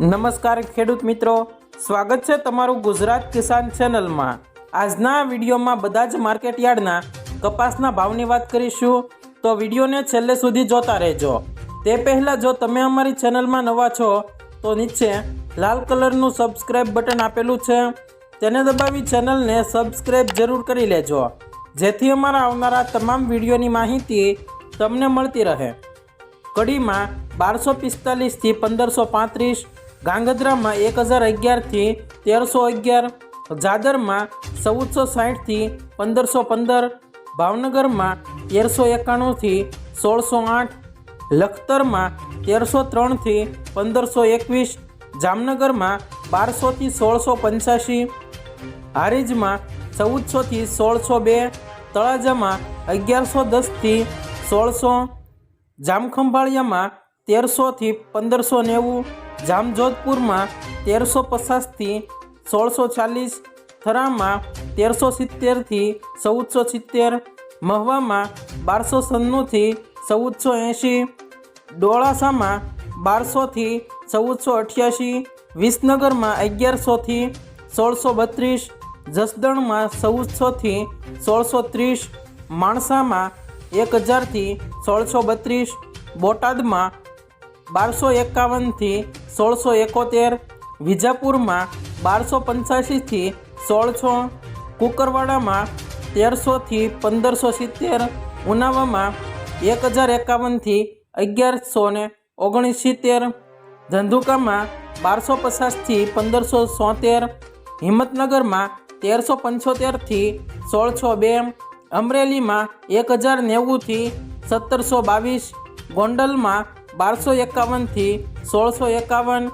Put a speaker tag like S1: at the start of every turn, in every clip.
S1: નમસ્કાર ખેડૂત મિત્રો. સ્વાગત છે તમારું ગુજરાત કિસાન ચેનલમાં. આજના વિડીયોમાં બધા જ માર્કેટ યાર્ડના કપાસના ભાવની વાત કરીશું. તો વિડીયોને છેલ્લે સુધી જોતા રહેજો. તે પહેલાં જો તમે અમારી ચેનલમાં નવા છો, તો નીચે લાલ કલરનું સબસ્ક્રાઈબ બટન આપેલું છે. તેને દબાવી ચેનલને સબસ્ક્રાઈબ જરૂર કરી લેજો. જેથી અમારા આવનારા તમામ વિડીયોની માહિતી તમને મળતી રહે. કડીમાં બારસો પિસ્તાલીસથી પંદરસો પાંત્રીસ ગાંગધ્રામાં એક હજાર અગિયારથી તેરસો અગિયાર, જાદરમાં ચૌદસો સાઠથી પંદરસો પંદર, ભાવનગરમાં તેરસો એકાણુંથી સોળસો આઠ, લખતરમાં તેરસો ત્રણથી પંદરસો એકવીસ, જામનગરમાં બારસોથી સોળસો પંચ્યાસી, હારીજમાં ચૌદસોથી સોળસો બે, તળાજામાં અગિયારસો દસથી સોળસો, જામખંભાળિયામાં તેરસોથી પંદરસો નેવું જામજોધપુરમાં તેરસો પચાસથી સોળસો ચાલીસ, થરામાં તેરસો સિત્તેરથી ચૌદસો સિત્તેર, મહવામાં બારસો સન્નુંથી ચૌદસો એંશી, ડોળાસામાં બારસોથી ચૌદસો અઠ્યાસી, વિસનગરમાં અગિયારસોથી સોળસો બત્રીસ, જસદણમાં ચૌદસોથી સોળસો ત્રીસ, માણસામાં એક હજારથી સોળસો બત્રીસ, બોટાદમાં બારસો એકાવનથી સોળસો એકોતેર, વિજાપુરમાં બારસો પંચ્યાસીથી સોળસો, કુકરવાડામાં તેરસોથી પંદરસો સિત્તેર, ઉનાવામાં એક હજાર એકાવનથી અગિયારસો ને ઓગણીસ સિત્તેર ધંધુકામાં બારસો પચાસથી પંદરસો સોતેર, હિંમતનગરમાં તેરસો પંચોતેરથી સોળસો બે, અમરેલીમાં એક હજાર નેવુંથી સત્તરસો બાવીસ, ગોંડલમાં બારસો એકાવનથી સોળસો એકાવન,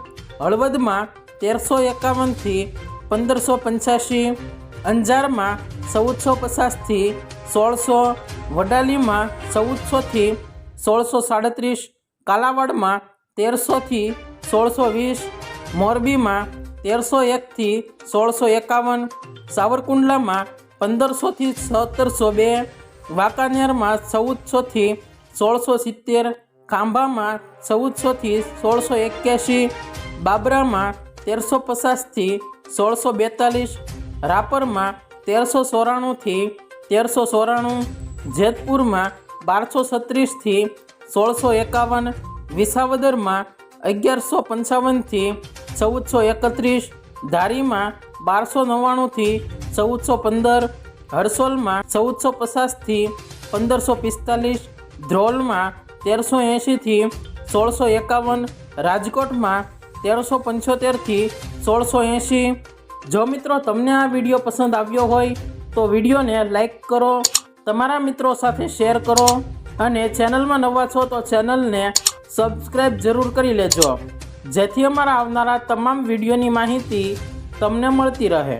S1: હળવદમાં તેરસો એકાવનથી પંદરસો પંચ્યાસી, અંજારમાં ચૌદસો પચાસથી સોળસો, વડાલીમાં ચૌદસોથી સોળસો સાડત્રીસ, કાલાવાડમાં તેરસોથી સોળસો વીસ, મોરબીમાં તેરસો એકથી સોળસો એકાવન, સાવરકુંડલામાં પંદરસોથી સત્તરસો બે, વાંકાનેરમાં ચૌદસોથી સોળસો સિત્તેર ખાંભામાં ચૌદસોથી સોળસો એક્યાસી, બાબરામાં તેરસો પચાસથી સોળસો બેતાલીસ, રાપરમાં તેરસો ચોરાણુંથી તેરસો ચોરાણું, જેતપુરમાં બારસો છત્રીસથી સોળસો એકાવન, વિસાવદરમાં અગિયારસો પંચાવનથી ચૌદસો એકત્રીસ, ધારીમાં બારસો નવ્વાણુંથી ચૌદસો પંદર, હરસોલમાં ચૌદસો પચાસથી પંદરસો પિસ્તાલીસ, ધ્રોલમાં તેરસો એંશીથી સોળસો એકાવન રાજકોટમાં તેરસો પંચોતેરથી સોળસો એંશી. જો મિત્રો તમને આ વીડિયો પસંદ આવ્યો હોય, તો વિડીયોને લાઈક કરો, તમારા મિત્રો સાથે શેર કરો અને ચેનલમાં નવા છો તો ચેનલને સબસ્ક્રાઈબ જરૂર કરી લેજો. જેથી અમારા આવનારા તમામ વિડીયોની માહિતી તમને મળતી રહે.